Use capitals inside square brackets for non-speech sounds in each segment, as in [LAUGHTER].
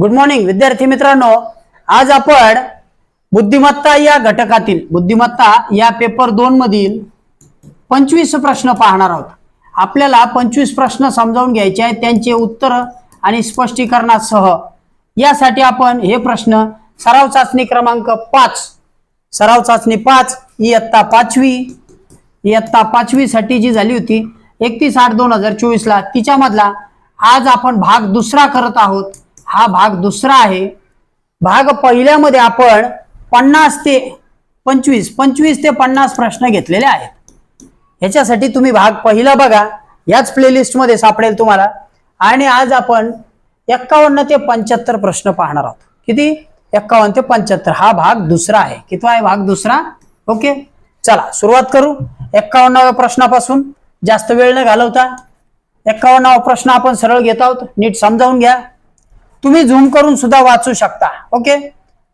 Good morning विद्यार्थी मित्रांनो. आज आपण बुद्धिमत्ता या घटकातील बुद्धिमत्ता या पेपर दोन मधील पंचवीस प्रश्न पाहणार आहोत. आपल्याला पंचवीस प्रश्न समजावून घ्यायचे आहेत त्यांचे उत्तर आणि स्पष्टीकरणासह. यासाठी आपण हे प्रश्न सराव चाचणी क्रमांक पाच सराव चाचणी पाच इयत्ता पाचवी इयत्ता पाचवी साठी जी झाली होती एकतीस आठ दोन हजार चोवीसला तिच्यामधला आज आपण भाग दुसरा करत आहोत. हा भाग दुसरा आहे. भाग पहिल्यामध्ये आपण पन्नास ते पंचवीस पंचवीस ते पन्नास प्रश्न घेतलेले आहेत. ह्याच्यासाठी तुम्ही भाग पहिला बघा. याच प्लेलिस्टमध्ये सापडेल तुम्हाला. आणि आज आपण एक्कावन्न ते पंच्याहत्तर प्रश्न पाहणार आहोत. किती? एक्कावन्न ते पंच्याहत्तर. हा भाग दुसरा आहे. किती आहे भाग दुसरा? ओके. चला सुरुवात करू. एक्कावन्नाव्या प्रश्नापासून. जास्त वेळ न घालवता. एक्कावन्नावा प्रश्न आपण सरळ घेत आहोत. नीट समजावून घ्या. तुम्ही झूम करून सुद्धा वाचू शकता ओके?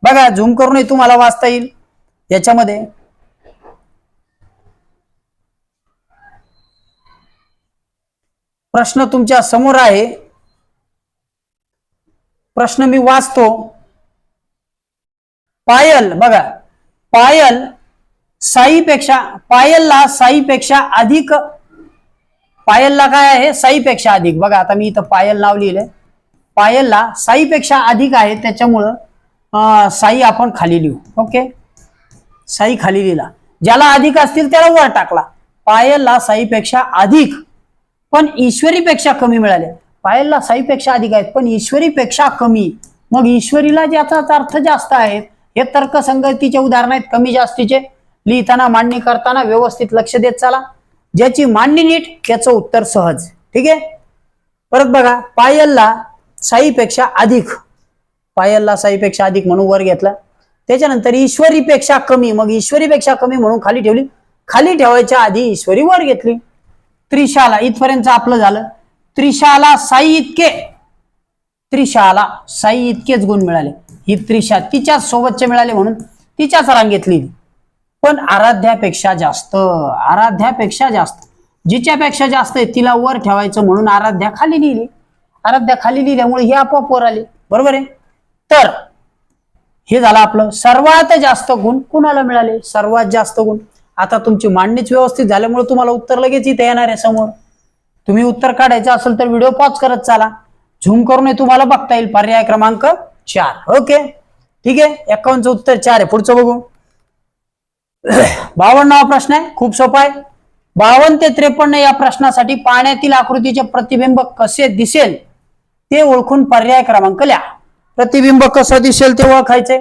बघा झूम करूनही तुम्हाला वाचता येईल. याच्यामध्ये प्रश्न तुमच्यासमोर आहे. प्रश्न मी वाचतो. पायल बघा. पायल साईपेक्षा पायलला साईपेक्षा अधिक पायलला काय आहे? साईपेक्षा अधिक. बघा आता मी इथं पायल नाव लिहिलंय. पायलला साईपेक्षा अधिक आहे त्याच्यामुळं साई आपण खाली लिहू. ओके? साई खाली लिहिला. ज्याला अधिक असतील त्याला वर टाकला. पायलला साईपेक्षा अधिक पण ईश्वरीपेक्षा कमी मिळाले. पायलला साईपेक्षा अधिक आहेत पण ईश्वरीपेक्षा कमी. मग ईश्वरीला ज्याचाच अर्थ जास्त आहे हे तर्कसंगतीचे उदाहरण आहेत कमी जास्तीचे. लिहिताना मांडणी करताना व्यवस्थित लक्ष देत चला. ज्याची मांडणी नीट त्याचं उत्तर सहज. ठीक आहे? परत बघा पायलला साईपेक्षा अधिक. पायलला साईपेक्षा अधिक म्हणून वर घेतला. त्याच्यानंतर ईश्वरीपेक्षा कमी. मग ईश्वरीपेक्षा कमी म्हणून खाली ठेवली. खाली ठेवायच्या आधी ईश्वरी वर घेतली. त्रिशाला इथपर्यंत आपलं झालं. त्रिशाला साई इतके. त्रिशाला साई इतकेच गुण मिळाले. ही त्रिशा तिच्याच सोबतचे मिळाले म्हणून तिच्याच रांग घेतली. पण आराध्यापेक्षा जास्त. आराध्यापेक्षा जास्त. जिच्यापेक्षा जास्त आहे तिला वर ठेवायचं म्हणून आराध्या खाली लिहिली. आराध्या खाली लिहिल्यामुळे ही आपोआप वर आले. बरोबर आहे? तर हे झालं आपलं सर्वात जास्त गुण कुणाला मिळाले? सर्वात जास्त गुण. आता तुमची मांडणीच व्यवस्थित झाल्यामुळे तुम्हाला उत्तर लगेच इथे येणार आहे समोर. तुम्ही उत्तर काढायचं असेल तर व्हिडिओ पॉज करत चाला. झूम करून तुम्हाला बघता येईल. पर्याय क्रमांक चार. ओके? ठीक आहे? एकावन्नचं उत्तर चार आहे. पुढचं बघू. बावन्नावा प्रश्न आहे. खूप सोपा आहे. बावन्न ते त्रेपन्न या प्रश्नासाठी पाण्यातील आकृतीचे प्रतिबिंब कसे दिसेल? ते ओळखून पर्याय क्रमांक लिहा. प्रतिबिंब कसं दिसेल ते ओळखायचे.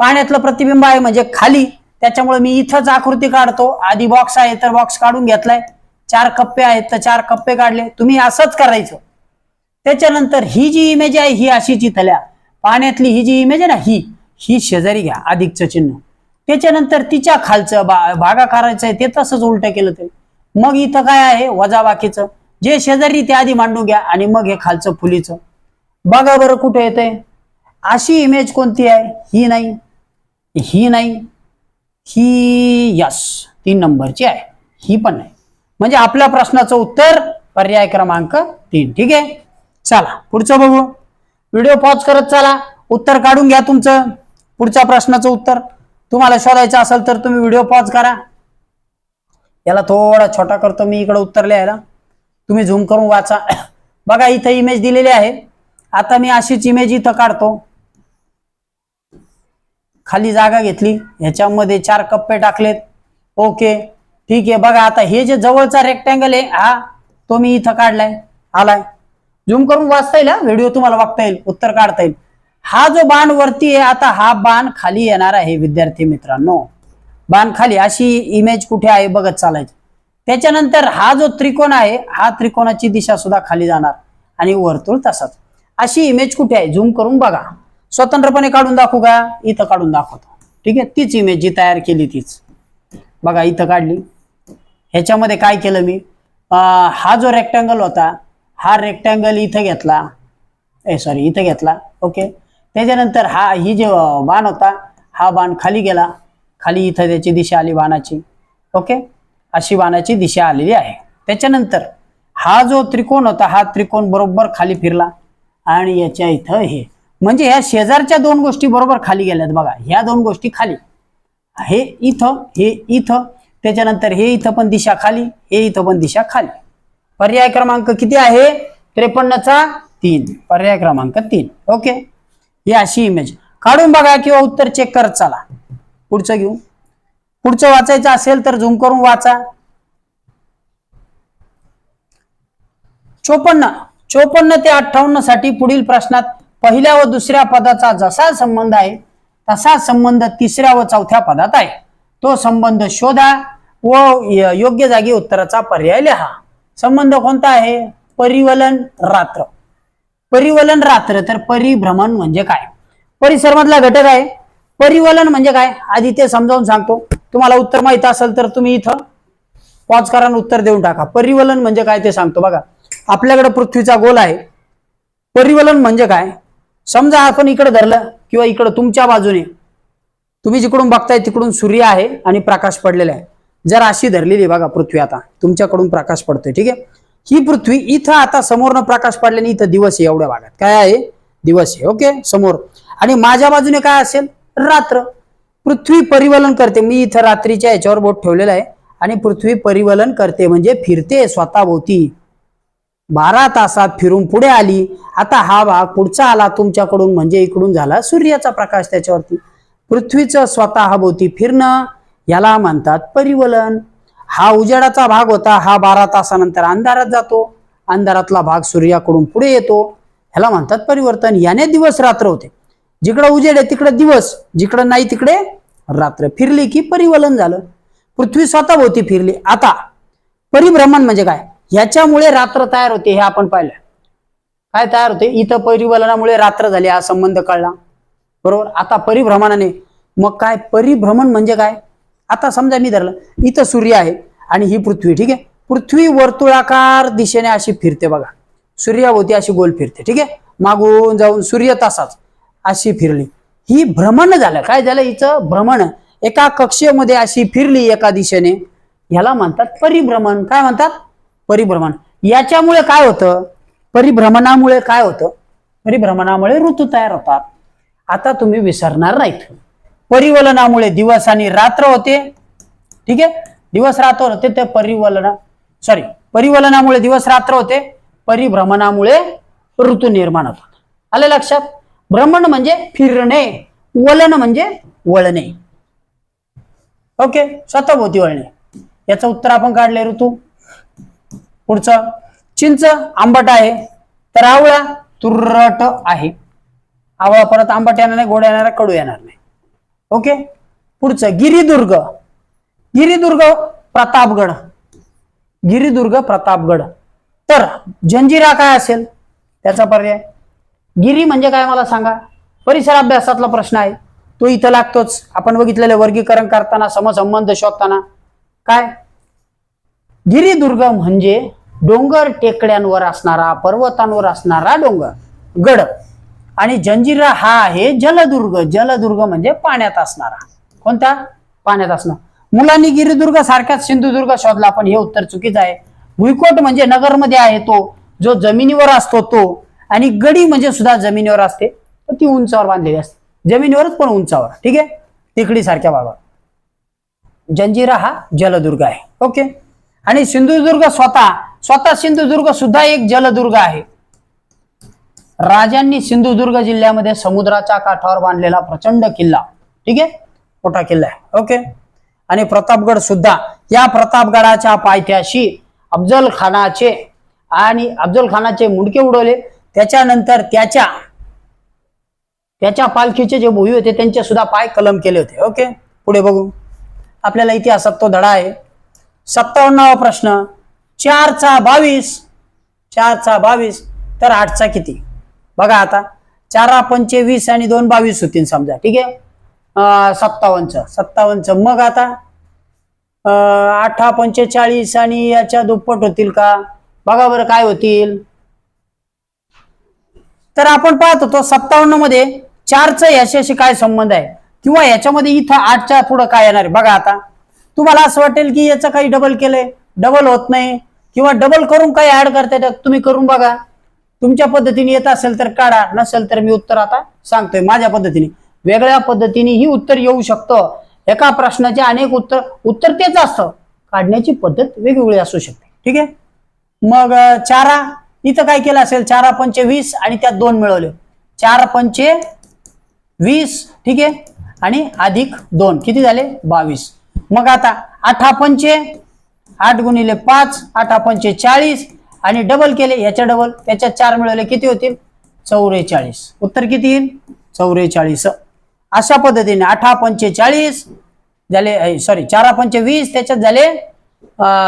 पाण्यातलं प्रतिबिंब आहे म्हणजे खाली. त्याच्यामुळे मी इथंच आकृती काढतो. आधी बॉक्स आहे तर बॉक्स काढून घेतलाय. चार कप्पे आहेत तर चार कप्पे काढले. तुम्ही असंच करायचं. त्याच्यानंतर ही जी इमेज आहे ही अशीच इथं लिहा. पाण्यातली ही जी इमेज आहे ना ही ही शेजारी घ्या अधिकचं चिन्ह. त्याच्यानंतर तिच्या खालचं बा भागाकाराचं आहे ते तसंच उलट केलं ते मग इथं काय आहे? वजाबाकीचं. जे शेजारी ते आधी मांडून घ्या आणि मग हे खालचं फुलीचं. बघा बरं कुठे येतंय. अशी इमेज कोणती आहे? ही नाही. ही नाही. ही यस तीन नंबरची आहे. ही पण नाही. म्हणजे आपल्या प्रश्नाचं उत्तर पर्याय क्रमांक तीन. ठीक आहे? चला पुढचं बघू. व्हिडिओ पॉज करत चला. उत्तर काढून घ्या तुमचं. पुढच्या प्रश्नाचं उत्तर. तुम्हाला शोधायचं असेल तर तुम्ही व्हिडिओ पॉज करा. याला थोडा छोटा करतो मी इकडे उत्तर लिहायला. तुम्ही झूम करून वाचा. [COUGHS] बघा इथं इमेज दिलेली आहे. आता मी अशीच इमेज इथं काढतो. खाली जागा घेतली. ह्याच्यामध्ये चार कप्पे टाकलेत. ओके ठीक आहे. बघा आता हे जे जवळचा रेक्टँगल आहे हा तो मी इथं काढलाय. आलाय. झूम करून वाचता येईल व्हिडिओ तुम्हाला बघता येईल. उत्तर काढता येईल. हा जो बाण वरती आहे आता हा बाण खाली येणार आहे विद्यार्थी मित्रांनो. बाण खाली. अशी इमेज कुठे आहे बघत चालायची. त्याच्यानंतर हा जो त्रिकोण आहे हा त्रिकोणाची दिशा सुद्धा खाली जाणार आणि वर्तुळ तसाच. अशी इमेज कुठे आहे? झूम करून बघा. स्वतंत्रपणे काढून दाखवू का? इथं काढून दाखवतो. ठीक आहे? तीच इमेज जी तयार केली तीच. बघा इथं काढली. ह्याच्यामध्ये काय केलं मी? आ, हा जो रेक्टँगल होता हा रेक्टँगल इथं घेतला. ए सॉरी इथं घेतला. ओके? त्याच्यानंतर हा ही जे बाण होता हा बाण खाली गेला. खाली इथं त्याची दिशा आली बाणाची. ओके? अशी बाणाची दिशा आलेली आहे. त्याच्यानंतर हा जो त्रिकोण होता हा त्रिकोण बरोबर खाली फिरला आणि याच्या इथं हे. म्हणजे ह्या शेजारच्या दोन गोष्टी बरोबर खाली गेल्यात बघा. ह्या दोन गोष्टी खाली. हे इथं हे इथं त्याच्यानंतर हे इथं पण दिशा खाली हे इथं पण दिशा खाली. पर्याय क्रमांक किती आहे? त्रेपन्नचा तीन. पर्याय क्रमांक तीन. ओके? ही अशी इमेज काढून बघा किंवा उत्तर चेक करत चला. पुढचं घेऊ. पुढचं वाचायचं असेल तर झूम करून वाचा. चोपन्न. चोपन्न ते अठ्ठावन्नसाठी पुढील प्रश्नात पहिल्या व दुसऱ्या पदाचा जसा संबंध आहे तसा संबंध तिसऱ्या व चौथ्या पदात आहे. तो संबंध शोधा व योग्य जागी उत्तराचा पर्याय लिहा. संबंध कोणता आहे? परिवलन रात्र. परिवलन रात्र तर परिभ्रमण म्हणजे काय? परिसर मधला घटक आहे. परिवलन म्हणजे काय? आधी ते समजावून सांगतो. तुम्हाला उत्तर माहीत असेल तर तुम्ही इथं पॉज करा उत्तर देऊन टाका. परिवलन म्हणजे काय ते सांगतो बघा. आपल्याकडे पृथ्वीचा गोल आहे. परिवलन म्हणजे काय? समजा आपण इकडे धरलं किंवा इकडं तुमच्या बाजूने तुम्ही जिकडून बघताय तिकडून सूर्य आहे आणि प्रकाश पडलेला आहे. जर अशी धरलेली बघा पृथ्वी आता तुमच्याकडून प्रकाश पडतोय ठीक आहे? ही पृथ्वी इथं आता समोरनं प्रकाश पडल्याने इथं दिवस आहे एवढ्या भागात. काय आहे? दिवस आहे ओके? समोर. आणि माझ्या बाजूने काय असेल? रात्र. पृथ्वी परिवलन करते. मी इथं रात्रीच्या याच्यावर बोट ठेवलेला आहे. आणि पृथ्वी परिवलन करते म्हणजे फिरते स्वतःभोवती. बारा तासात फिरून पुढे आली. आता हा भाग पुढचा आला तुमच्याकडून म्हणजे इकडून झाला सूर्याचा प्रकाश त्याच्यावरती. पृथ्वीचं स्वतःभोवती फिरणं याला म्हणतात परिवलन. हा उजेडाचा भाग होता. हा बारा तासानंतर अंधारात जातो. अंधारातला भाग सूर्याकडून पुढे येतो. ह्याला म्हणतात परिवर्तन. याने दिवस रात्र होते. जिकडं उजेड आहे तिकडे दिवस जिकडं नाही तिकडे रात्र. फिरली की परिवलन झालं. पृथ्वी स्वतःभोवती फिरली. आता परिभ्रमण म्हणजे काय? ह्याच्यामुळे रात्र तयार होते हे आपण पाहिलं. काय तयार होते? इथं परिवलनामुळे रात्र झाली हा संबंध कळला. बरोबर? आता परिभ्रमणाने. मग काय? परिभ्रमण म्हणजे काय? आता समजा मी धरलं इथं सूर्य आहे आणि ही पृथ्वी ठीक आहे? पृथ्वी वर्तुळाकार दिशेने अशी फिरते बघा. सूर्याभोवती अशी गोल फिरते ठीक आहे? मागून जाऊन सूर्य तसाच. अशी फिरली. ही भ्रमण झालं. काय झालं हिचं? भ्रमण. एका कक्षेमध्ये अशी फिरली एका दिशेने. ह्याला म्हणतात परिभ्रमण. काय म्हणतात? परिभ्रमण. याच्यामुळे काय होतं? परिभ्रमणामुळे काय होतं? परिभ्रमणामुळे ऋतू तयार होतात. आता तुम्ही विसरणार नाहीत. परिवलनामुळे दिवस आणि रात्र होते. ठीक आहे? दिवस रात्र होते ते परिवलन. सॉरी परिवलनामुळे दिवस रात्र होते. परिभ्रमणामुळे ऋतू निर्माण होतात. आले लक्षात? भ्रमण म्हणजे फिरणे वलन म्हणजे वळणे. ओके स्वतःभोवती वळणे. याचं उत्तर आपण काढले ऋतू. पुढचं चिंच आंबट आहे तर आवळा तुरट आहे. आवळा परत आंबट येणार नाही गोड येणार कडू येणार नाही. ओके पुढचं गिरिदुर्ग. गिरिदुर्ग प्रतापगड. गिरिदुर्ग प्रतापगड. तर जंजिरा काय असेल? त्याचा पर्याय? गिरी म्हणजे काय मला सांगा? परिसर अभ्यासातला प्रश्न आहे. तो इथं लागतोच. आपण बघितलेलं वर्गीकरण करताना समसंबंध शोधताना. काय? गिरीदुर्ग म्हणजे डोंगर टेकड्यांवर असणारा पर्वतांवर असणारा डोंगर गड. आणि जंजिरा हा आहे जलदुर्ग. जलदुर्ग म्हणजे पाण्यात असणारा. कोणता? पाण्यात असणार. मुलांनी गिरिदुर्ग सारख्याच सिंधुदुर्ग शोधला पण हे उत्तर चुकीचं आहे. भुईकोट म्हणजे नगरमध्ये आहे तो. जो जमिनीवर असतो तो. आणि गडी म्हणजे सुद्धा जमिनीवर असते. तर ती उंचावर बांधलेली असते. जमिनीवरच पण उंचावर. ठीक आहे? तिकडीसारख्या भागावर. जंजिरा हा जलदुर्ग आहे. ओके? आणि सिंधुदुर्ग स्वतः स्वतः सिंधुदुर्ग सुद्धा एक जलदुर्ग आहे. राजांनी सिंधुदुर्ग जिल्ह्यामध्ये समुद्राच्या काठावर बांधलेला प्रचंड किल्ला. ठीक आहे? मोठा किल्ला आहे. ओके? आणि प्रतापगड सुद्धा या प्रतापगडाच्या पायथ्याशी अफजल खानाचे आणि अफजल खानाचे मुंडके उडवले. त्याच्यानंतर त्याच्या त्याच्या पालखीचे जे भोई होते त्यांचे सुद्धा पाय कलम केले होते. ओके? पुढे बघू. आपल्याला इतिहासात तो धडा आहे. सत्तावन्नावा प्रश्न. चारचा बावीस चारचा बावीस तर आठचा किती? बघा आता. चारा पंचे वीस आणि दोन बावीस होतील समजा. ठीक आहे? अं, सत्तावन्नचं. सत्तावन्नचं. मग आता अठरा आठा पंचेचाळीस आणि याच्या दुप्पट होतील का? बघा बरं काय होतील. तर आपण पाहत होतो सत्तावन्नमध्ये चारचं याच्याशी काय संबंध आहे? किंवा याच्यामध्ये इथं आठच्या पुढं काय येणार आहे? बघा आता. तुम्हाला असं वाटेल की याचं काही डबल केलंय. डबल होत नाही. किंवा डबल करून काही ऍड करता येतात तुम्ही करून बघा. तुमच्या पद्धतीने येत असेल तर काढा. नसेल तर मी उत्तर आता सांगतोय माझ्या पद्धतीने. वेगळ्या पद्धतीने ही उत्तर येऊ शकतं. एका प्रश्नाचे अनेक उत्तर उत्तर तेच असतं. काढण्याची पद्धत वेगवेगळी असू शकते. ठीक आहे? मग चारा. इथं काय केलं असेल? चारा पंचे वीस आणि त्यात दोन मिळवले. चार पंचे वीस ठीक आहे? आणि अधिक दोन. किती झाले? बावीस. मग आता आठा पंचे आठ गुणिले पाच आठा पंचे चाळीस आणि डबल केले. याच्या डबल त्याच्यात चार मिळवले. किती होतील? चौवेचाळीस उत्तर किती येईल? चौवेचाळीस अशा पद्धतीने आठा पंचेचाळीस झाले सॉरी चारा पंचे वीस त्याच्यात झाले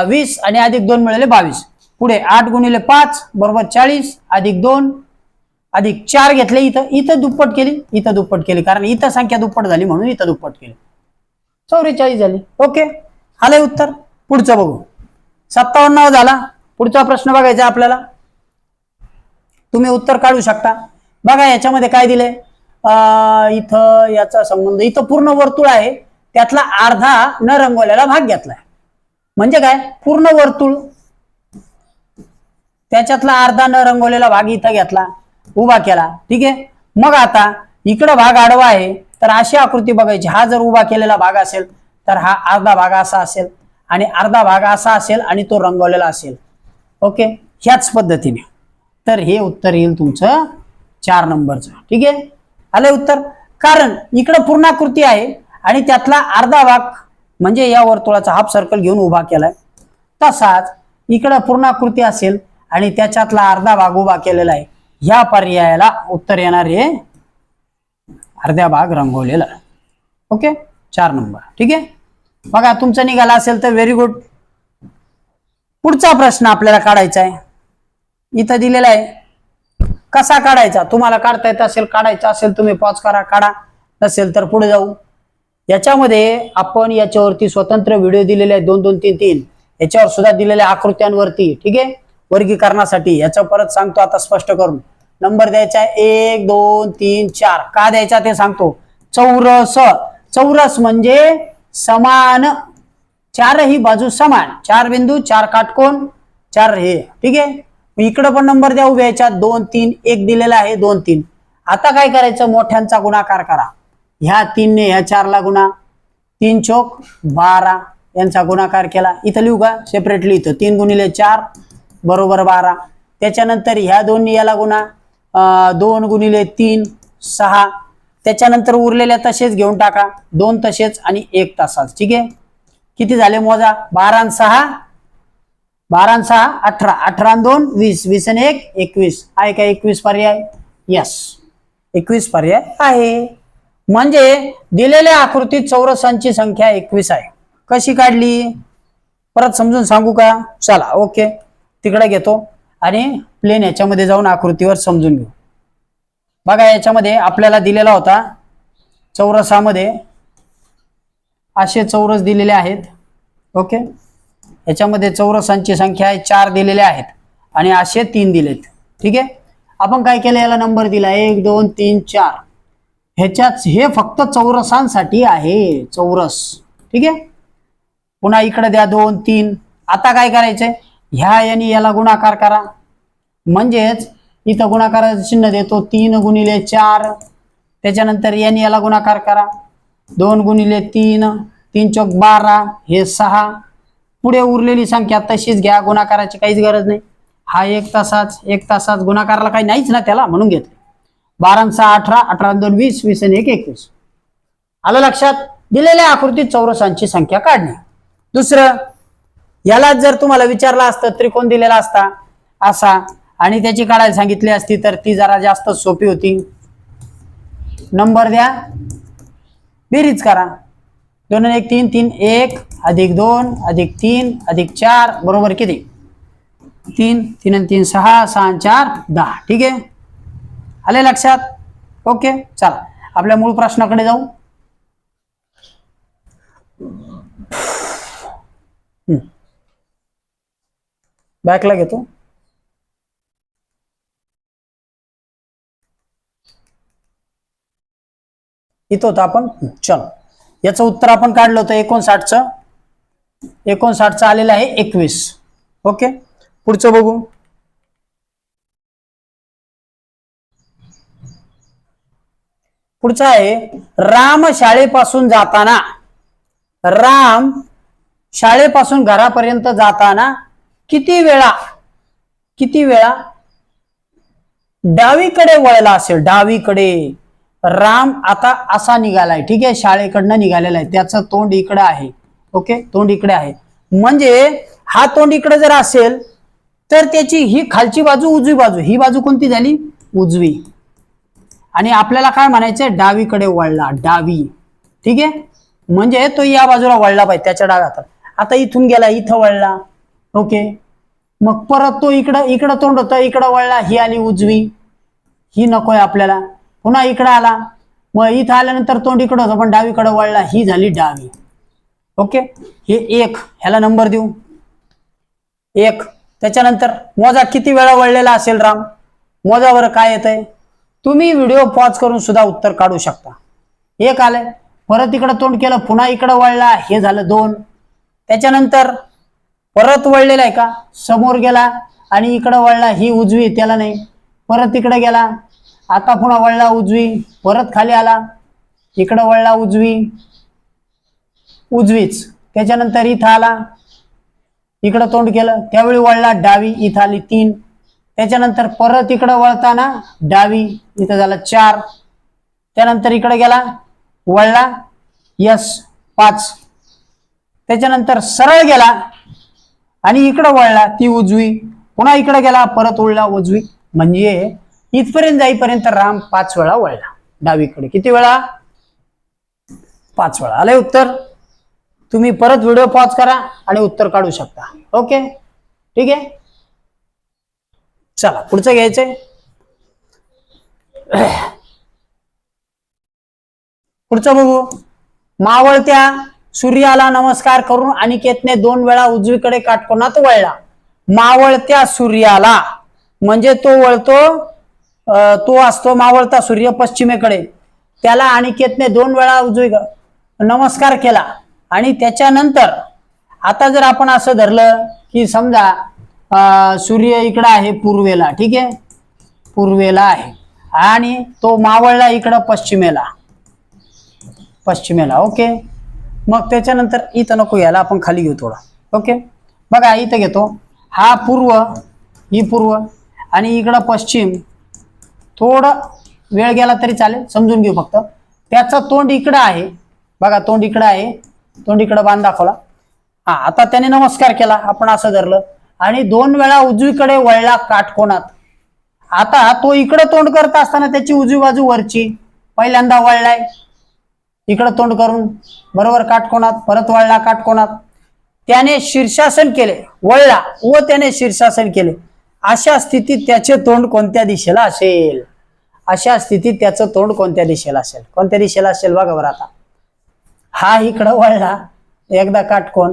वीस आणि अधिक दोन मिळाले बावीस. पुढे आठ गुणिले पाच बरोबर चाळीस अधिक दोन अधिक चार घेतले इथं इथं दुप्पट केली इथं दुप्पट केली कारण इथं संख्या दुप्पट झाली म्हणून इथं दुप्पट केली. चौवेचाळीस झाली. ओके आलंय उत्तर. पुढचं बघू. सत्तावन्न झाला. पुढचा प्रश्न बघायचा आपल्याला. तुम्ही उत्तर काढू शकता. बघा याच्यामध्ये काय दिले इथं याचा संबंध इथं पूर्ण वर्तुळ आहे. त्यातला अर्धा न रंगवलेला भाग घेतलाय. म्हणजे काय? पूर्ण वर्तुळ त्याच्यातला अर्धा न रंगवलेला भाग इथं घेतला उभा केला. ठीक आहे? मग आता इकडं भाग आडवा आहे तर अशी आकृती बघायची. हा जर उभा केलेला भाग असेल तर हा अर्धा भाग असा असेल आणि अर्धा भाग असा असेल आणि तो रंगवलेला असेल. ओके? ह्याच पद्धतीने. तर हे उत्तर येईल तुमचं चार नंबरचं. ठीक आहे? आलंय उत्तर? कारण इकडं पूर्णाकृती आहे आणि त्यातला अर्धा भाग म्हणजे या वर्तुळाचा हाफ सर्कल घेऊन उभा केलाय. तसाच इकडं पूर्णाकृती असेल आणि त्याच्यातला अर्धा भाग उभा केलेला आहे. या पर्यायाला उत्तर येणार हे अर्ध्या भाग रंगवलेला. ओके? चार नंबर. ठीक आहे? बघा तुमचं निघाला असेल तर व्हेरी गुड पुढचा प्रश्न आपल्याला काढायचा आहे. इथं दिलेला आहे. कसा काढायचा? तुम्हाला काढता येत असेल काढायचा असेल तुम्ही पॉज करा काढा. नसेल तर पुढे जाऊ. याच्यामध्ये आपण याच्यावरती स्वतंत्र व्हिडिओ दिलेले आहेत दोन दोन तीन तीन. याच्यावर सुद्धा दिलेल्या आकृत्यांवरती. ठीक आहे? वर्गीकरणासाठी. याचं परत सांगतो आता स्पष्ट करून. नंबर द्यायचा एक दोन तीन चार. का द्यायचा ते सांगतो. चौरस. चौरस म्हणजे समान. चारही बाजू समान. चार बिंदू चार काटकोन चार हे. ठीक आहे? इकडं पण नंबर द्या उभ्या याच्यात. दोन तीन एक दिलेला आहे दोन तीन. आता काय करायचं? मोठ्यांचा गुणाकार करा. ह्या तीनने ह्या चारला गुणा. तीन चोक बारा यांचा गुणाकार केला. इथं लिहू का? सेपरेटली इथं. तीन गुणिले चार. बरोबर बारा. त्याच्यानंतर ह्या दोन याला गुणा. दोन गुणिले तीन सहा. त्याच्यानंतर उरलेल्या तसेच घेऊन टाका. दोन तसेच आणि एक तासाच ठीक आहे? किती झाले मोजा? बारा सहा? बारा सहा अठरा. अठरा दोन वीस. वीस आणि एक एकवीस. आहे का एकवीस पर्याय? यस एकवीस पर्याय आहे. म्हणजे दिलेल्या आकृतीत चौरसांची संख्या एकवीस आहे. कशी काढली? परत समजून सांगू का? चला ओके. तिकडे घेतो आणि प्लेन याच्यामध्ये जाऊन आकृतीवर समजून घेऊ. बघा याच्यामध्ये आपल्याला दिलेला होता चौरसामध्ये. असे चौरस दिलेले आहेत. ओके याच्यामध्ये चौरसांची संख्या आहे चार दिलेल्या आहेत आणि असे तीन दिलेत. ठीक आहे? आपण काय केलं? याला नंबर दिला. एक दोन तीन चार. ह्याच्याच हे फक्त चौरसांसाठी आहे चौरस. ठीक आहे? पुन्हा इकडे द्या दोन तीन. आता काय करायचंय? ह्या याने याला गुणाकार करा. म्हणजेच इथं गुणाकाराचं चिन्ह देतो. तीन गुणिले चार. त्याच्यानंतर याने याला गुणाकार करा. दोन गुणिले तीन तीन चौक बारा हे सहा. पुढे उरलेली संख्या तशीच घ्या गुणाकाराची काहीच गरज नाही. हा एक तासाच एक तासाच गुणाकाराला काही नाहीच ना त्याला म्हणून घेतले. बारा सहा अठरा अठरा दोन वीस वीस आणि एक एकवीस. आलं लक्षात? दिलेल्या आकृतीत चौरसांची संख्या काढणे. दुसरं यालाच जर तुम्हाला विचारलं असतं त्रिकोण दिलेला असता असा आणि त्याची काढायला सांगितली असती तर ती जरा जास्त सोपी होती. नंबर द्या. बेरीज करा. दोन आणि एक तीन तीन एक अधिक दोन अधिक तीन अधिक चार बरोबर किती? तीन तीन आणि तीन सहा सहा चार दहा. ठीक आहे? आले लक्षात? ओके चला. आपल्या मूळ प्रश्नाकडे जाऊ. हम्म. बॅकला घेतो. इथं होतं आपण. चल. याचं उत्तर आपण काढलं होतं एकोणसाठचं. एकोणसाठचं आलेलं आहे एकवीस. ओके? पुढचं बघू. पुढचं आहे राम शाळेपासून जाताना. राम शाळेपासून घरापर्यंत जाताना किती वेळा किती वेळा? डावीकडे वळला असेल डावीकडे. राम आता असा निघालाय ठीक आहे? शाळेकडनं निघालेला आहे त्याचं तोंड इकडे आहे. ओके? तोंड इकडे आहे. म्हणजे हा तोंड इकडे जर असेल तर त्याची ही खालची बाजू उजवी बाजू. ही बाजू कोणती झाली? उजवी. आणि आपल्याला काय म्हणायचंय? डावीकडे वळला. डावी. ठीक आहे? म्हणजे तो या बाजूला वळला पाहिजे त्याच्या डाव्या आता इथून गेला इथं वळला. ओके? मग परत तो इकडं इकडं तोंड होतं इकडं वळला ही आली उजवी. ही नकोय आपल्याला. पुन्हा इकडं आला. मग इथं आल्यानंतर तोंड इकडं होतं पण डावीकडं वळला ही झाली डावी. ओके? हे एक ह्याला नंबर देऊ. एक. त्याच्यानंतर मोजा किती वेळा वळलेला असेल राम? मोजावर काय येतंय? तुम्ही व्हिडिओ पॉज करून सुद्धा उत्तर काढू शकता. एक आलंय. परत इकडं तोंड केलं पुन्हा इकडं वळला हे झालं दोन. त्याच्यानंतर परत वळलेला आहे का? समोर गेला आणि इकडं वळला ही उजवी त्याला नाही. परत इकडे गेला आता पुन्हा वळला उजवी परत खाली आला. इकडं वळला उजवी उजवीच. त्याच्यानंतर इथं आला इकडं तोंड केलं त्यावेळी वळला डावी इथं आली तीन. त्याच्यानंतर परत इकडं वळताना डावी इथं झाला चार. त्यानंतर इकडे गेला वळला यस पाच. त्याच्यानंतर सरळ गेला आणि इकडं वळला ती उजवी. पुन्हा इकडे गेला परत उडला उजवी. म्हणजे इथपर्यंत जाईपर्यंत राम पाच वेळा वळला. डावीकडे. किती वेळा? पाच वेळा. आलंय उत्तर? तुम्ही परत व्हिडिओ पॉज करा आणि उत्तर काढू शकता. ओके? ठीक आहे? चला पुढचं घ्यायचंय. पुढचं बघू. मावळत्या. सूर्याला नमस्कार करून अनिकेतने दोन वेळा उजवीकडे काटकोनात वळला. मावळत्या सूर्याला. म्हणजे तो वळतो तो असतो मावळता सूर्य पश्चिमेकडे. त्याला अनिकेतने दोन वेळा उजवी नमस्कार केला. आणि त्याच्यानंतर आता जर आपण असं धरलं की समजा सूर्य इकडं आहे पूर्वेला ठीक आहे? पूर्वेला आहे. आणि तो मावळला इकडं पश्चिमेला. पश्चिमेला ओके? मग त्याच्यानंतर इथं नको याला आपण खाली घेऊ थोडा. ओके बघा इथं घेतो. हा पूर्व ही पूर्व आणि इकडं पश्चिम. थोडं वेळ गेला तरी चालेल समजून घेऊ फक्त. त्याचं तोंड इकडं आहे. बघा तोंड इकडं आहे. तोंड इकडं बांध दाखवला. हा आता त्याने नमस्कार केला आपण असं धरलं. आणि दोन वेळा उजवीकडे वळला काटकोणात आता तो इकडं तोंड करत असताना त्याची उजवी बाजू वरची. पहिल्यांदा वळलाय. इकडं तोंड करून बरोबर काटकोणात परत वळला काटकोणात त्याने शीर्षासन केले वळला व त्याने शीर्षासन केले. अशा स्थितीत त्याचे तोंड कोणत्या दिशेला असेल? अशा स्थितीत त्याचं तोंड कोणत्या दिशेला असेल? कोणत्या दिशेला असेल बघा बरं आता. हा इकडं वळला एकदा काटकोण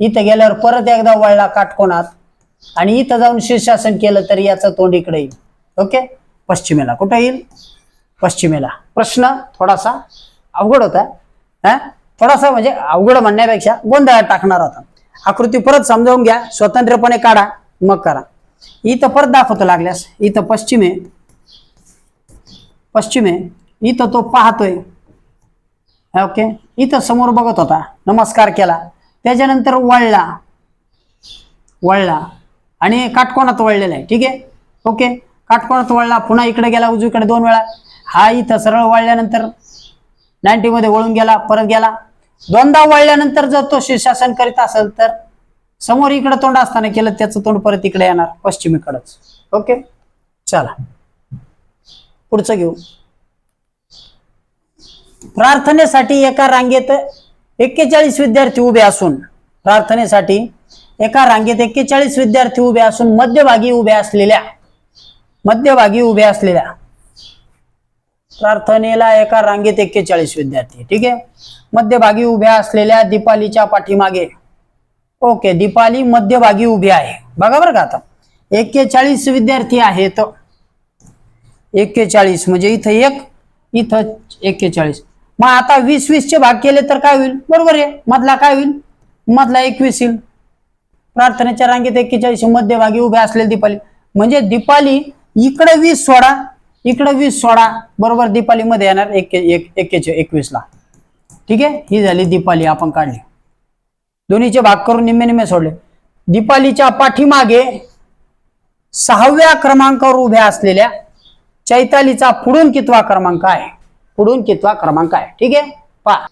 इथं गेल्यावर परत एकदा वळला काटकोणात आणि इथं जाऊन शीर्षासन केलं तर याचं तोंड इकडे येईल. ओके? पश्चिमेला कुठं येईल? पश्चिमेला. प्रश्न थोडासा अवघड होता हा? थोडासा म्हणजे अवघड म्हणण्यापेक्षा गोंधळात टाकणार होता. आकृती परत समजावून घ्या स्वतंत्रपणे काढा मग करा. इथं परत दाखवतो लागल्यास इथं पश्चिमे. पश्चिमे इथं तो पाहतोय. ओके? इथं समोर बघत होता नमस्कार केला. त्याच्यानंतर वळला. वळला. आणि काटकोनात वळलेला आहे ठीक आहे? ओके? काटकोणात वळला पुन्हा इकडे गेला उजवीकडे दोन वेळा. हा इथं सरळ वळल्यानंतर 90 मध्ये वळून गेला परत गेला. दोनदा वळल्यानंतर जर तो शीर्षासन करीत असेल तर समोर इकडे तोंड असताना केलं त्याचं तोंड परत इकडे येणार पश्चिमेकडच. ओके? चला. पुढचं घेऊ. प्रार्थनेसाठी एका रांगेत एक्केचाळीस विद्यार्थी उभे असून प्रार्थनेसाठी एका रांगेत एक्केचाळीस विद्यार्थी उभे असून मध्यभागी उभ्या असलेल्या मध्यभागी उभ्या असलेल्या प्रार्थनेला एका रांगेत एक्केचाळीस विद्यार्थी. ठीक आहे? मध्यभागी उभ्या असलेल्या दीपालीच्या पाठीमागे. ओके दीपाली मध्यभागी उभी आहे. बघा बरं का आता. एक्केचाळीस विद्यार्थी आहेत. एक्केचाळीस म्हणजे इथं एक इथं एक्केचाळीस. मग आता वीस वीसचे भाग केले तर काय होईल? बरोबर आहे. मधला काय होईल? मधला एकवीस येईल. प्रार्थनेच्या रांगेत एक्केचाळीस मध्यभागी उभ्या असलेली दीपाली. म्हणजे दीपाली इकडे वीस सोडा इकडं वीस सोडा. बरोबर दीपालीमध्ये येणार एक एक एकवीस एकवीसला. ठीक आहे? ही झाली दीपाली आपण काढली. दोन्हीचे भाग करून निम्मे निम्मे सोडले. दीपालीच्या पाठीमागे सहाव्या क्रमांकावर उभ्या असलेल्या चैतालीचा पुढून कितवा क्रमांक आहे? पुढून कितवा क्रमांक आहे? ठीक आहे? पहा.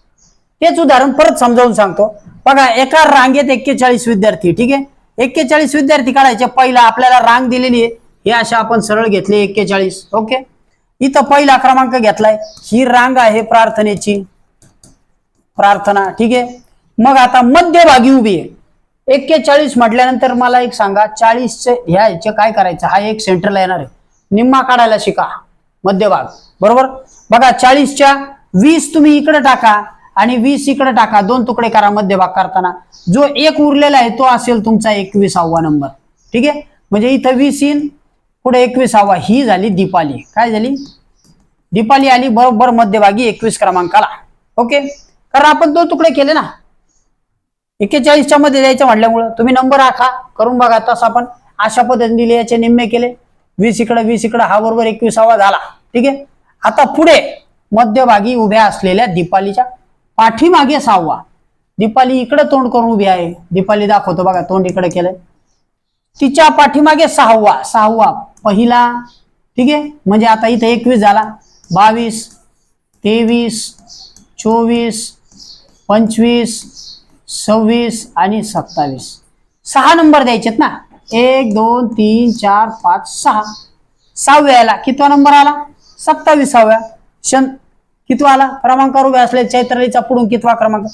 तेच उदाहरण परत समजावून सांगतो. बघा एका रांगेत एक्केचाळीस विद्यार्थी ठीक आहे? एक्केचाळीस विद्यार्थी काढायचे. पहिला आपल्याला रांग दिलेली आहे. हे अशा आपण सरळ घेतले एक्केचाळीस ओके? इथं पहिला क्रमांक घेतलाय. ही रांग आहे प्रार्थनेची. प्रार्थना ठीक आहे? मग आता मध्यभागी उभी आहे. एक्केचाळीस म्हटल्यानंतर मला एक सांगा चाळीसचे ह्या याचे काय करायचं? हा एक सेंटरला येणार आहे. निम्मा काढायला शिका. मध्यभाग. बरोबर? बघा चाळीसच्या वीस तुम्ही इकडे टाका आणि वीस इकडे टाका. दोन तुकडे करा मध्यभाग करताना. जो एक उरलेला आहे तो असेल तुमचा एकविसावा नंबर. ठीक आहे? म्हणजे इथं वीस इन पुढे एकविसावा. ही झाली दीपाली. काय झाली? दीपाली आली बरोबर मध्यभागी एकवीस क्रमांकाला. ओके? कारण आपण दोन तुकडे केले ना. एक्केचाळीसच्या मध्ये द्यायचं म्हटल्यामुळं तुम्ही नंबर आखा. करून बघा तसं आपण. अशा पद्धतीने दिले याचे निम्मे केले. वीस इकडे वीस इकडे हा बरोबर एकविसावा झाला. ठीक आहे? आता पुढे मध्यभागी उभ्या असलेल्या दीपालीच्या पाठीमागे सहावा. दीपाली इकडे तोंड करून उभी आहे. दीपाली दाखवतो बघा तोंड इकडे केलंय. तिच्या पाठीमागे सहावा सहावा. पहिला ठीक आहे? म्हणजे आता इथं एकवीस झाला. बावीस तेवीस चोवीस पंचवीस सव्वीस आणि सत्तावीस. सहा नंबर द्यायचेत ना? एक दोन तीन चार पाच सहा. सहाव्या आला कितवा नंबर आला? सत्तावीसाव्या. शन कितवा आला? क्रमांक उभे असले चैत्रालीचा पुढून कितवा क्रमांक?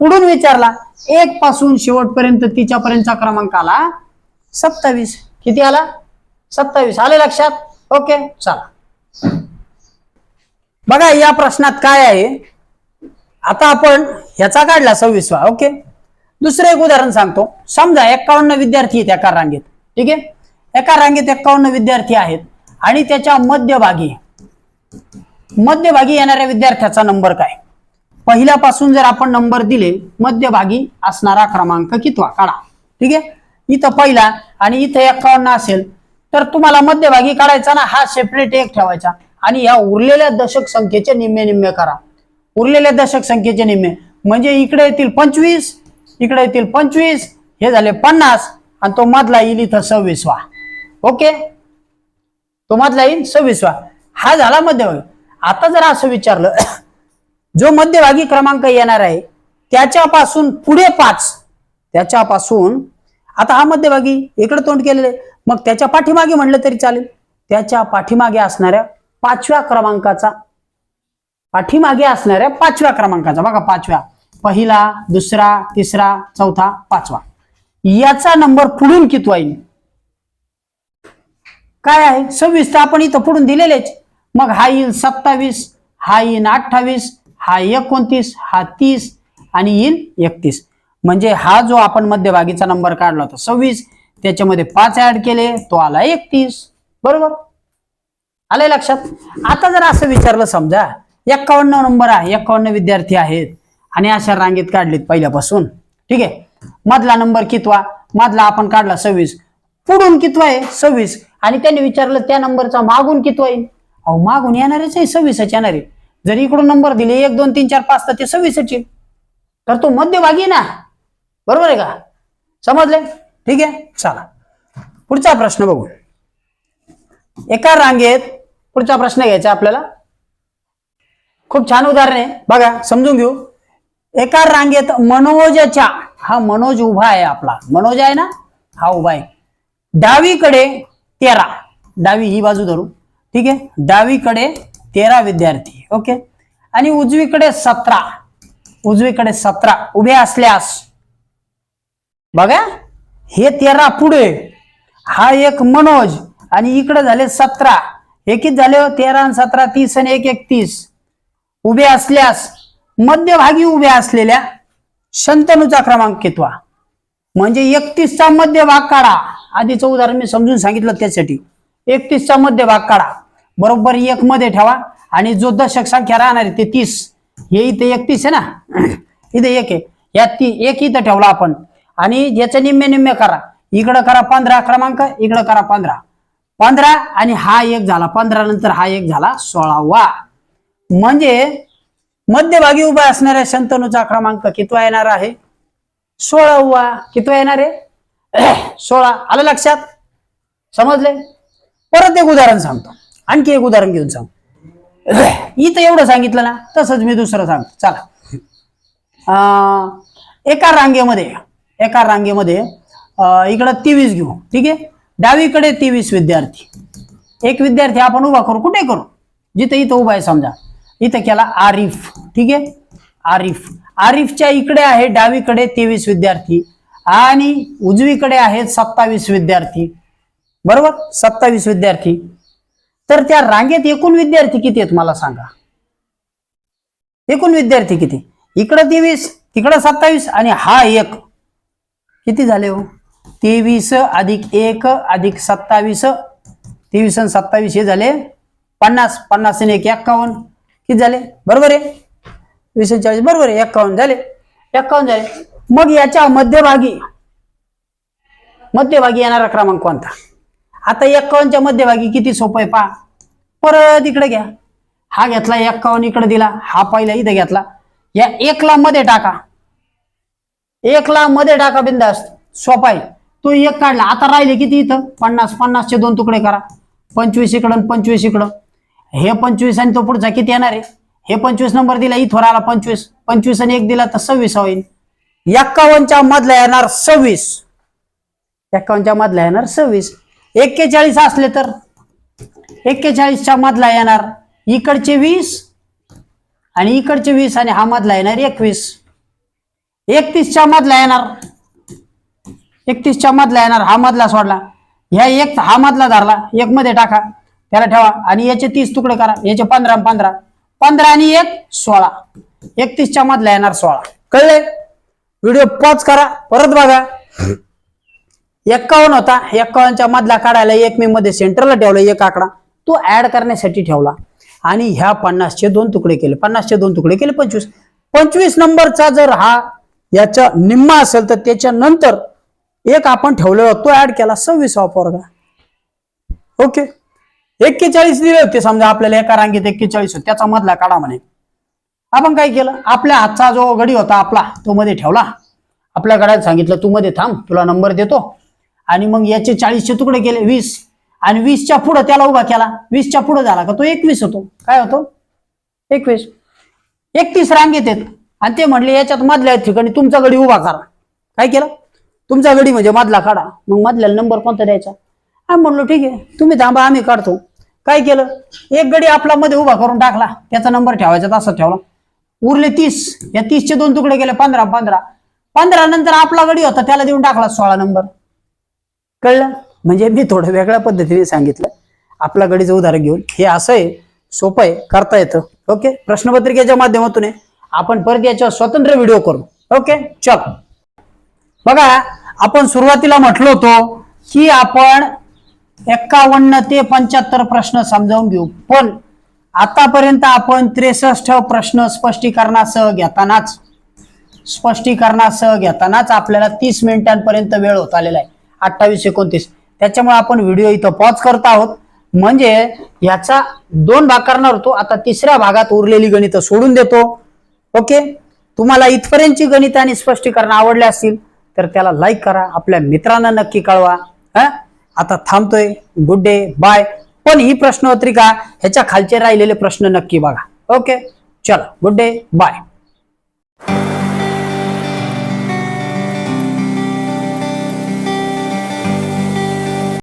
पुढून विचारला. एक पासून शेवटपर्यंत तिच्यापर्यंतचा क्रमांक आला सत्तावीस. किती आला? सत्तावीस. आले लक्षात? ओके चला. बघा या प्रश्नात काय आहे? आता आपण ह्याचा काढला सव्वीसवा ओके? दुसरं एक उदाहरण सांगतो. समजा एक्कावन्न विद्यार्थी आहेत एका रांगेत ठीक आहे? एका रांगेत एक्कावन्न विद्यार्थी आहेत आणि त्याच्या मध्यभागी मध्यभागी येणाऱ्या विद्यार्थ्याचा नंबर काय? पहिल्यापासून जर आपण नंबर दिले मध्यभागी असणारा क्रमांक कितवा? काढा. ठीक आहे? इथं पहिला आणि इथं एक्कावन्न असेल तर तुम्हाला मध्यभागी काढायचा ना हा सेपरेट एक ठेवायचा. आणि या उरलेल्या दशक संख्येचे निम्मे निम्मे करा. उरलेल्या दशक संख्येचे निम्मे. म्हणजे इकडे येतील पंचवीस इकडे येतील पंचवीस हे झाले पन्नास आणि तो मधला येईल इथं सव्वीसवा. ओके? तो मधला येईल सव्वीसवा. हा झाला मध्यभागी. आता जर असं विचारलं [COUGHS] जो मध्यभागी क्रमांक येणार आहे त्याच्यापासून पुढे पाच. त्याच्यापासून आता हा मध्यभागी इकडे तोंड केलेलं आहे. मग त्याच्या पाठीमागे म्हणलं तरी चालेल. त्याच्या पाठीमागे असणाऱ्या पाचव्या क्रमांकाचा पाठीमागे असणाऱ्या पाचव्या क्रमांकाचा. बघा पाचव्या. पहिला दुसरा तिसरा चौथा पाचवा. याचा नंबर पुढून कितवा येईल? काय आहे? सव्वीस तर आपण इथं पुढून दिलेलेच. मग हा येईल सत्तावीस हा येईल अठ्ठावीस हा एकोणतीस हा तीस आणि येईल एकतीस. म्हणजे हा जो आपण मध्यभागीचा नंबर काढला होता सव्वीस त्याच्यामध्ये पाच ऍड केले तो आला एकतीस. बरोबर? आलंय लक्षात? आता जर असं विचारलं समजा एक्कावन्न नंबर आहे एक्कावन्न विद्यार्थी आहेत आणि अशा रांगेत काढलेत पहिल्यापासून ठीक आहे? मधला नंबर कितवा? मधला आपण काढला सव्वीस. पुढून कितवा आहे? सव्वीस. आणि त्यांनी विचारलं त्या नंबरचा मागून कितवा येईल अहो मागून येणारच आहे सव्वीसच येणार आहे. जर इकडून नंबर दिले एक दोन तीन चार पाच तर ते सव्वीसच येईल तर तो मध्यभागी आहे ना? बरोबर आहे का? समजले? ठीक आहे? चला. पुढचा प्रश्न बघू. एका रांगेत पुढचा प्रश्न घ्यायचा आपल्याला. खूप छान उदाहरण आहे. बघा समजून घेऊ. एका रांगेत मनोजच्या हा मनोज उभा आहे आपला. मनोज आहे ना? हा उभा आहे. डावीकडे तेरा. डावी ही बाजू धरू. ठीक आहे? डावीकडे तेरा विद्यार्थी. ओके? आणि उजवीकडे सतरा. उजवीकडे सतरा. उभे असल्यास. बघा. हे तेरा पुढे. हा एक मनोज आणि इकडे झाले सतरा. हे किती झाले हो? तेरा आणि सतरा तीस आणि एक एकतीस. उभे असल्यास मध्यभागी उभ्या असलेल्या शंतनूचा क्रमांक कितवा? म्हणजे एकतीसचा मध्यभाग काढा. आधीचं उदाहरण मी समजून सांगितलं त्यासाठी. एकतीसचा मध्यभाग काढा. बरोबर एक मध्ये ठेवा. आणि जो दशक संख्या राहणार आहे ते तीस. हे इथे एकतीस आहे ना? [CLEARS THROAT] इथे एक आहे. या ती एक इथं ठेवला आपण. आणि याचे निम्मे निम्मे करा. इकडं करा पंधरा क्रमांक इकडं करा पंधरा. पंधरा आणि हा एक झाला. पंधरा नंतर हा एक झाला सोळावा. म्हणजे मध्यभागी उभा असणाऱ्या शंतनूचा क्रमांक कितवा येणार आहे? सोळावा. कितवा येणार आहे? [CLEARS THROAT] सोळा. आलं लक्षात? समजले? परत एक उदाहरण सांगतो. आणखी एक उदाहरण घेऊन सांग [CLEARS THROAT] इथं एवढं सांगितलं ना तसंच मी दुसरं सांगतो. चला. अं, एका रांगेमध्ये एका रांगेमध्ये इकडं तेवीस घेऊ. ठीक आहे? डावीकडे तेवीस विद्यार्थी. एक विद्यार्थी आपण उभा करू कुठे करू? जिथं इथं उभा आहे समजा. इथं केला आरिफ. ठीक आहे? आरिफ. आरिफच्या इकडे आहे डावीकडे तेवीस विद्यार्थी. आणि उजवीकडे आहेत सत्तावीस विद्यार्थी. बरोबर? सत्तावीस विद्यार्थी. तर त्या रांगेत एकूण विद्यार्थी किती आहेत मला सांगा. एकूण विद्यार्थी किती? इकडं तेवीस तिकडं सत्तावीस आणि हा एक. किती झाले हो? तेवीस अधिक एक अधिक सत्तावीस. तेवीस आणि सत्तावीस हे झाले पन्नास. पन्नास आणि एक एक्कावन्न. किती झाले? बरोबर आहे? वीस चाळीस बरोबर आहे. एक्कावन्न झाले. एक्कावन्न झाले. मग याच्या मध्यभागी मध्यभागी येणारा क्रमांक कोणता? आता एक्कावन्नच्या मध्यभागी किती सोपं आहे पहा. परत इकडे घ्या. हा घेतला एक्कावन्न इकडे दिला. हा पहिला इथे घेतला. या एकला मध्ये टाका. एकला मध्ये टाका बिंदास सोपा आहे तो एक काढला. आता राहिले किती इथं? पन्नास. पन्नासचे दोन तुकडे करा. पंचवीस इकडं आणि पंचवीस इकडं. हे पंचवीस आणि तो पुढचा किती येणार आहे? हे पंचवीस नंबर दिला इथवर आला पंचवीस. पंचवीस आणि एक दिला तर सव्वीस होईल एक्कावन्नच्या मधला येणार सव्वीस. एक्कावन्नच्या मधला येणार सव्वीस. एक्केचाळीस असले तर? एक्केचाळीसच्या मधला येणार इकडचे वीस आणि इकडचे वीस आणि हा मधला येणार एकवीस. एकतीसच्या मधला येणार. एकतीसच्या मधला येणार हा मधला सोडला. ह्या एक हा मधला धरला एक मध्ये टाका. त्याला ठेवा. आणि याचे तीस तुकडे करा. याचे पंधरा आणि पंधरा. पंधरा आणि एक सोळा. एकतीसच्या मधला येणार सोळा. कळले व्हिडिओ पॉज करा. परत बघा. एक्कावन्न होता. एक्कावन्नच्या मधला काढायला एक मे मध्ये सेंटरला ठेवला एक आकडा. तो ऍड करण्यासाठी ठेवला. आणि ह्या पन्नासचे दोन तुकडे केले. पन्नासचे दोन तुकडे केले पंचवीस. पंचवीस नंबरचा जर हा याच्या निम्मा असेल तर त्याच्यानंतर एक आपण ठेवलेला तो ऍड केला सव्वीसावा पोरगा. ओके एक्केचाळीस दिले होते समजा आपल्याला एका रांगेत एक्केचाळीस होते त्याचा मधला काढा म्हणे. आपण काय केलं? आपल्या हातचा जो गडी होता आपला तो मध्ये ठेवला. आपल्या गड्यात सांगितलं तू मध्ये थांब तुला नंबर देतो. आणि मग याचे चाळीसचे तुकडे केले वीस. आणि वीसच्या पुढं त्याला उभा केला. वीसच्या पुढं झाला का तो एकवीस होतो. काय होतो? एकवीस. एकतीस रांगेत येत आणि ते म्हणले याच्यात मधल्या ठिकाणी तुमचा गडी उभा करा. काय केलं? तुमचा गडी म्हणजे मधला काढा. मग मधल्याला नंबर कोणता द्यायचा? आम्ही म्हणलो ठीक आहे तुम्ही थांबा आम्ही काढतो. काय केलं? एक गडी आपला मध्ये उभा करून टाकला. त्याचा नंबर ठेवायचा तसा ठेवला. उरले तीस. या तीसचे दोन तुकडे केले पंधरा पंधरा. पंधरा नंतर आपला गडी होता त्याला देऊन टाकला सोळा नंबर. कळलं? म्हणजे मी थोडं वेगळ्या पद्धतीने सांगितलं. आपला गडीचं उदाहरण घेऊन. हे असं आहे सोपं आहे करता येतं. ओके? प्रश्नपत्रिकेच्या माध्यमातून आहे. आपण परत याच्यावर स्वतंत्र व्हिडिओ करू. ओके चल. बघा आपण सुरुवातीला म्हटलो होतो की आपण एक्कावन्न ते पंच्याहत्तर प्रश्न समजावून घेऊ. पण आतापर्यंत आपण त्रेसष्ट प्रश्न स्पष्टीकरणासह घेतानाच स्पष्टीकरणासह घेतानाच आपल्याला तीस मिनिटांपर्यंत वेळ होत आलेला आहे. अठ्ठावीस एकोणतीस. त्याच्यामुळे आपण व्हिडिओ इथं पॉज करत आहोत. म्हणजे याचा दोन भाग करणार होतो. आता तिसऱ्या भागात उरलेली गणितं सोडून देतो. ओके? तुम्हाला इथपर्यंतची गणित आणि स्पष्टीकरण आवडले असतील तर त्याला लाईक करा. आपल्या मित्रांना नक्की कळवा. हा? आता थांबतोय. गुड डे बाय पण ही प्रश्नपत्रिका ह्याच्या खालचे राहिलेले प्रश्न नक्की बघा. ओके? चला. Good day bye